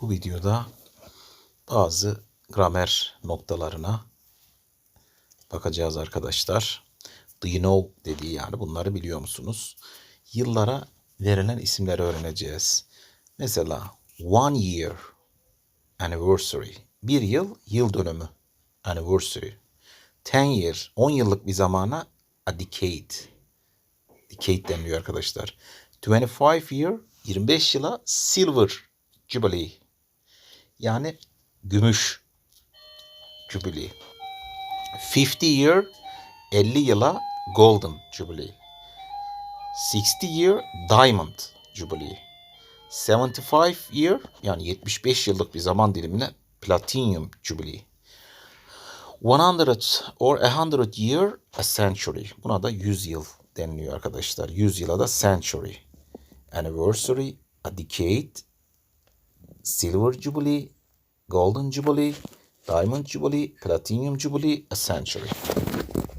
Bu videoda bazı gramer noktalarına bakacağız arkadaşlar. Do you know dediği yani bunları biliyor musunuz? Yıllara verilen isimleri öğreneceğiz. Mesela one year anniversary. Bir yıl yıl dönümü anniversary. Ten year 10 yıllık bir zamana a decade. Decade deniliyor arkadaşlar. 25 year 25 yıla silver jubilee. Yani gümüş jubilee. 50 year 50 yıla golden jubilee. 60 year diamond jubilee. 75 year yani 75 yıllık bir zaman dilimine platinum jubilee. 100 or 100 year a century. Buna da 100 yıl deniliyor arkadaşlar. 100 yıla da century. Anniversary, a decade, silver jubilee, golden jubilee, diamond jubilee, platinum jubilee, a century.